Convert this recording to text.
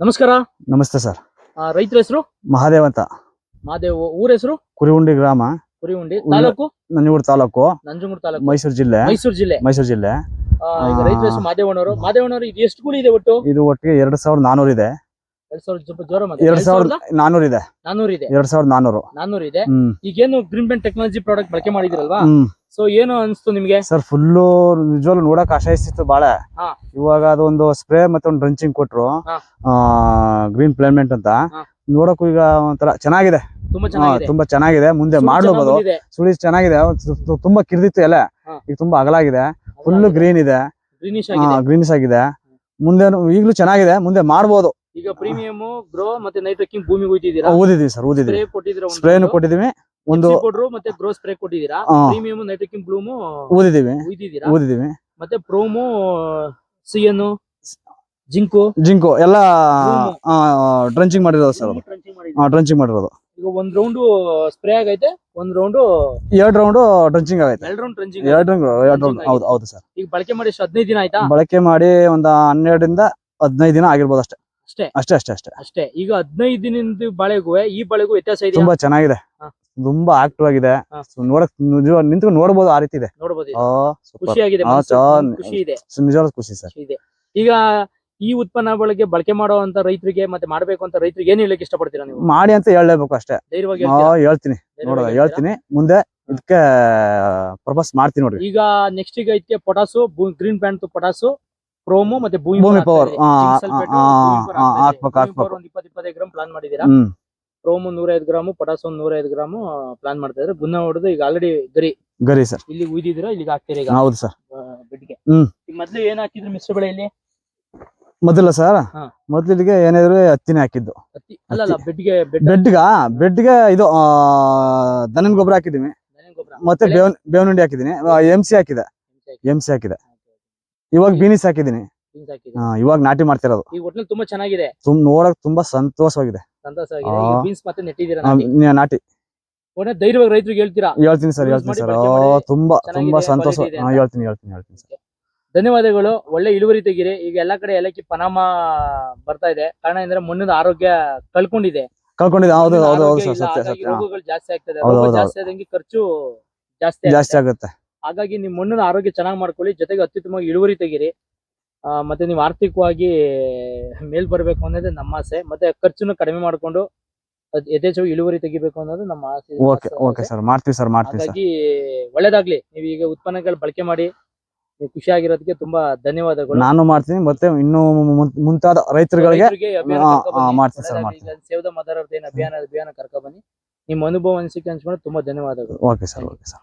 ನಮಸ್ಕಾರ. ನಮಸ್ತೆ ಸರ್. ರೈತರ ಹೆಸರು? ಮಹಾದೇವ್ ಅಂತ. ಮಾದೇವ್ ಊರ ಹೆಸರು? ಕುರಿಹುಂಡಿ ಗ್ರಾಮ. ಕುರಿಹುಂಡಿ. ತಾಲೂಕು? ನಂಜನಗೂಡು ತಾಲೂಕು. ನಂಜನಗೂಡು ತಾಲೂಕು. ಮೈಸೂರು ಜಿಲ್ಲೆ. ಮೈಸೂರು ಜಿಲ್ಲೆ. ಮೈಸೂರು ಜಿಲ್ಲೆ. ರೈತರ ಹೆಸರು ಮಾದೇವಣ್ಣವರು ಮಾದೇವಣ್ಣವರು ಇದು ಎಷ್ಟು ಗುಳಿ ಇದೆ ಒಟ್ಟು? ಇದು ಒಟ್ಟಿಗೆ ಎರಡ್ ಸಾವಿರದ ನಾನೂರು ಇದೆ. ಎರಡ್ ಸಾವಿರದ ನಾನೂರು ಇದೆ. ನಾನ್ನೂರು ಇದೆ. ಎರಡ್ ಸಾವಿರದ ನಾನೂರು. ನಾನ್ನೂರು ಇದೆ. ಈಗೇನು ಗ್ರೀನ್ ಬೆಂಡ್ ಟೆಕ್ನಾಲಜಿ ಪ್ರಾಡಕ್ಟ್ ಬಳಕೆ ಮಾಡಿದಿರಲ್ವಾ? ಸೊ ಏನು ಅನಿಸ್ತು ನಿಮ್ಗೆ? ಸರ್ ಫುಲ್ಲು ನಿಜವಾಗ್ಲು ನೋಡಕ್ ಆಶಯಿಸ್ತಿತ್ತು ಬಹಳ ಹಾ. ಇವಾಗ ಅದೊಂದು ಸ್ಪ್ರೇ ಮತ್ತೆ ಒಂದು ಡ್ರಂಚಿಂಗ್ ಕೊಟ್ರು. ಹಾ. ಗ್ರೀನ್ ಪ್ಲೇಮೆಂಟ್ ಅಂತ. ಹಾ. ನೋಡಕ್ಕೂ ಈಗ ಒಂಥರ ಚೆನ್ನಾಗಿದೆ. ತುಂಬಾ ಹಾ, ಚೆನ್ನಾಗಿದೆ. ತುಂಬಾ ಚೆನ್ನಾಗಿದೆ. ಮುಂದೆ ಸುಳಿ ಮಾಡ್ಲೂಬಹುದು ಚೆನ್ನಾಗ್ ಬಂದಿದೆ. ಸುಳಿ ಚೆನ್ನಾಗಿದೆ. ತುಂಬಾ ಕಿರ್ದಿತ್ತು ಎಲೆ. ಹಾ. ಈಗ ತುಂಬಾ ಅಗಲಾಗಿದೆ. ಫುಲ್ ಗ್ರೀನ್ ಇದೆ. ಗ್ರೀನಿಶ್ ಆಗಿದೆ. ಗ್ರೀನ್ಸ್ ಆಗಿದೆ. ಮುಂದೆ ಈಗಲೂ ಚೆನ್ನಾಗಿದೆ. ಮುಂದೆ ಮಾಡ್ಬೋದು. ಈಗ ಪ್ರೀಮಿಯಂ ಗ್ರೋ ಮತ್ತೆ ನೈಟ್ರಕಿಂಗ್ ಭೂಮಿ ಹೋಯ್ತಿದ್ದೀರಾ ಊದಿದೀವಿ ಸರ್ ಊದಿದೀವಿ ಸ್ಪ್ರೇ ಸ್ಪ್ರೇನು ಕೊಟ್ಟಿದೀವಿ ಒಂದು ಕೊಡ್ರು ಮತ್ತೆ ಗ್ರೋ ಸ್ಪ್ರೇ ಕೊಟ್ಟಿದ್ದೀರಾ? ಪ್ರೀಮಿಯಂ ನೈಟ್ರಕಿಂಗ್ ಬ್ಲೂಮು ಊದಿದೀವಿ ಉಯ್ದಿದ್ದೀರಾ ಊದಿದೀವಿ ಮತ್ತೆ ಪ್ರೋಮೋ ಸಿಎನ್ ಜಿಂಕು ಜಿಂಕು ಎಲ್ಲ ಹ್ಮ್. ಡ್ರಂಚಿಂಗ್ ಮಾಡಿರೋದು ಸರ್ ಅದು. ಟ್ರಂಚಿಂಗ್ ಮಾಡಿದ್ದೀರಾ. ಡ್ರಂಚಿಂಗ್ ಮಾಡಿರೋದು. ಈಗ ಒಂದ್ ರೌಂಡ್ ಸ್ಪ್ರೇ ಆಗೈತೆ ಒಂದ್ ರೌಂಡ್ ಎರಡ್ ರೌಂಡ್ ಡ್ರಂಚಿಂಗ್ ಆಗೈತೆ. ಎರಡ್ ರೌಂಡ್ ಟ್ರಂಚಿಂಗ್ ಎರಡ್ ರೌಂಡ್ ಎರಡ್ ರೌಂಡ್ ಹೌದು ಹೌದು ಸರ್. ಈಗ ಬಳಕೆ ಮಾಡಿ ಹದಿನೈದು ದಿನ ಆಯ್ತಾ? ಬಳಕೆ ಮಾಡಿ ಒಂದ್ ಹನ್ನೆರಡರಿಂದ ಹದಿನೈದು ದಿನ ಆಗಿರ್ಬೋದು ಅಷ್ಟೇ. ಅಷ್ಟೇ? ಅಷ್ಟೇ ಅಷ್ಟೇ ಅಷ್ಟೇ. ಅಷ್ಟೇ. ಈಗ ಹದಿನೈದು ದಿನದ ಬಳೆಗೂ ಈ ಬಳೆಗೂ ವ್ಯತ್ಯಾಸ ಇದೆ ತುಂಬಾ ಚೆನ್ನಾಗಿದೆ. ಹಾ. ತುಂಬಾ ಆಕ್ಟಿವ್ ಆಗಿದೆ. ನೋಡಕ್ ನಿಜವಾಗ್ ನಿಂತ್ಕೊಂಡು ನೋಡಬಹುದು ಆ ರೀತಿ ಇದೆ. ಒಂದ್ ಖುಷಿ ಇದೆ. ನಿಜವಾಗ್ಲೂ ಖುಷಿ ಸರ್. ಈಗ ಈ ಉತ್ಪನ್ನ ಬಳಕೆ ಬಳಕೆ ಮಾಡುವಂತ ರೈತರಿಗೆ ಮತ್ತೆ ಮಾಡ್ಬೇಕು ಅಂತ ರೈತರಿಗೆ ಏನ್ ಹೇಳಕ್ ಇಷ್ಟಪಡ್ತೀರಾ ನೀವು? ಮಾಡಿ ಅಂತ ಹೇಳಲೇಬೇಕು ಅಷ್ಟೇ. ಹೇಳ್ತೀನಿ. ನೋಡೋದ ಹೇಳ್ತೀನಿ. ಮುಂದೆ ಇದಕ್ಕೆ ಪ್ರಪೋಸ್ ಮಾಡ್ತೀನಿ ನೋಡಿ ಈಗ ನೆಕ್ಸ್ಟ್ ಈಗ ಇದಕ್ಕೆ potash green pant potash promo ಮತ್ತೆ ಭೂಮಿ ಹಾಕ್ತಾ ಹಾಕ್ಬೇಕು, ಹಾಕ್ಬೇಕು. ಒಂದ್ ಇಪ್ಪತ್ ಇಪ್ಪತ್ತೈದು ಗ್ರಾಮ್ ಪ್ಲಾನ್ ಮಾಡಿದೀರಾ ನೂರ ನೂರೈದು ಗ್ರಾಮು ಪೊಟಾಸ್ ಒಂದ್ ನೂರೈದು ಗ್ರಾಮು ಪ್ಲಾನ್ ಮಾಡ್ತಾ ಇದ್ರೆ ಗುನ್ನ ಹೊಡೆದು ಈಗ ಆಲ್ರೆಡಿ ಗರಿ. ಗರಿ ಸರ್. ಇಲ್ಲಿ ಉಯ್ದಿದ್ರ ಇಲ್ಲಿಗೆ ಹಾಕ್ತೀರಿ ಈಗ? ಹೌದು ಸರ್. ಬೆಡ್ಗೆ ಹ್ಮ್. ಈಗ ಮೊದ್ಲು ಏನ್ ಹಾಕಿದ್ರು ಮಿಶ್ರ ಬೆಳೆಯಲ್ಲಿ ಮೊದಲ ಸರ್ ಹಾ. ಮೊದಲಿಗೆ ಏನಾದ್ರು ಹತ್ತಿನೇ ಹಾಕಿದ್ದು. ಹತ್ತಿ? ಅಲ್ಲ ಅಲ್ಲ ಬೆಡ್ಗೆ ಬೆಡ್ ಬೆಡ್ಗ ಬೆಡ್ಗೆ ಇದು ಆ, ದನದ ಗೊಬ್ಬರ ಹಾಕಿದೀನಿ ಗೊಬ್ಬರ. ಮತ್ತೆ? ಬೇವನ್ ಬೇವನುಂಡಿ ಹಾಕಿದೀನಿ ಎಂ ಸಿ ಹಾಕಿದೆ. ಎಂ ಸಿ ಹಾಕಿದೆ. ಇವಾಗ ಬೀನಿಸ್ ಹಾಕಿದೀನಿ ಆ, ಇವಾಗ ನಾಟಿ ಮಾಡ್ತಿರೋದು. ಈ ಒಟ್ನಲ್ಲಿ ತುಂಬಾ ಚೆನ್ನಾಗಿದೆ. ನೋಡಕ್ ತುಂಬಾ ಸಂತೋಷವಾಗಿದೆ. ಸಂತೋಷ ಆಗಿದೆ ಆ. ಬೀನ್ಸ್ ಮತ್ತೆ ನೆಟ್ಟಿದ್ದೀರಾ ನಾಟಿ. ಒಳ್ಳೆ ನಾಟಿ. ಧೈರ್ಯವಾಗಿ ರೈತರಿಗೆ ಹೇಳ್ತೀರಾ? ಹೇಳ್ತೀನಿ ಸರ್ ಹೇಳ್ತೀನಿ ಮಾಡಿ ಸರ್. ಮಾಡಿ. ತುಂಬಾ ಚೆನ್ನಾಗಿದೆ, ತುಂಬಾ ಸಂತೋಷ. quality ಇದೆ ಹಾ, ಅಂತ. ಹೇಳ್ತೀನಿ ಹೇಳ್ತೀನಿ ಹೇಳ್ತೀನಿ ಸರ್. ಧನ್ಯವಾದಗಳು. ಒಳ್ಳೆ ಇಳುವರಿ ತೆಗೀರಿ. ಈಗ ಎಲ್ಲಾ ಕಡೆ ಏಲಕ್ಕಿ ಪನಾಮ ಬರ್ತಾ ಇದೆ. ಕಾರಣ ಅಂದ್ರೆ ಮಣ್ಣಿನ ಆರೋಗ್ಯ ಕಳ್ಕೊಂಡಿದೆ. ಕಳ್ಕೊಂಡಿದ್ದೆ ಹೌದು ಮಣ್ಣಿನ ಹೌದು ಹೌದು ಆರೋಗ್ಯ ಸರ್ ಇಲ್ಲ, ಸತ್ಯ. ಹಾಗಾಗಿ ಸತ್ಯ ಹಾ. ರೋಗಗಳು ಜಾಸ್ತಿ ಆಗ್ತದೆ. ಹೌದು, ರೋಗ ಹೌದು, ಜಾಸ್ತಿ ಆದಂಗೆ ಖರ್ಚು ಜಾಸ್ತಿ ಜಾಸ್ತಿ ಆಗುತ್ತೆ. ಆಗುತ್ತೆ. ಹಾಗಾಗಿ ನಿಮ್ ಮಣ್ಣಿನ ಆರೋಗ್ಯ ಚೆನ್ನಾಗಿ ಮಾಡ್ಕೊಳ್ಳಿ. ಜೊತೆಗೆ ಅತ್ಯುತ್ತಮವಾಗಿ ಇಳುವರಿ ತೆಗೀರಿ. ಮತ್ತೆ ನೀವು ಆರ್ಥಿಕವಾಗಿ ಮೇಲ್ ಬರ್ಬೇಕು ಅನ್ನೋದೇ ನಮ್ಮ ಆಸೆ. ಮತ್ತೆ ಖರ್ಚುನು ಕಡಿಮೆ ಮಾಡ್ಕೊಂಡು ಯಥೇಚ್ಛವಾಗಿ ಇಳುವರಿ ತೆಗಿಬೇಕು ಅನ್ನೋದು ನಮ್ಮ ಆಸೆ. Okay okay sir. ಮಾಡ್ತೀವಿ ಸರ್ ಮಾಡ್ತೀವಿ ಸರ್. ಹಾಗಾಗಿ ಒಳ್ಳೇದಾಗ್ಲಿ. ನೀವು ಈಗ ಉತ್ಪನ್ನಗಳು ಬಳಕೆ ಮಾಡಿ ನೀವು ಖುಷಿಯಾಗಿರೋದಕ್ಕೆ ತುಂಬಾ ಧನ್ಯವಾದಗಳು. ನಾನು ಮಾಡ್ತೀನಿ ಮತ್ತೆ ಇನ್ನು ಮುಂತಾದ ರೈತರುಗಳಿಗೆ ಸೇವದ. ಮಾಡ್ತೀನಿ ಸರ್, ಒಳ್ಳೆದಾಗ್ಲಿ. ಈಗ ಸೇವ್ ದ ಮದರ್ ಅಭಿಯಾನ ಅಭಿಯಾನ ಕರ್ಕೊ ಬನ್ನಿ. ನಿಮ್ಮ ಅನುಭವ ಅನಿಸಿಕೆ ಹಂಚ್ಕೊಂಡು ತುಂಬಾ ಧನ್ಯವಾದಗಳು. Okay sir okay sir.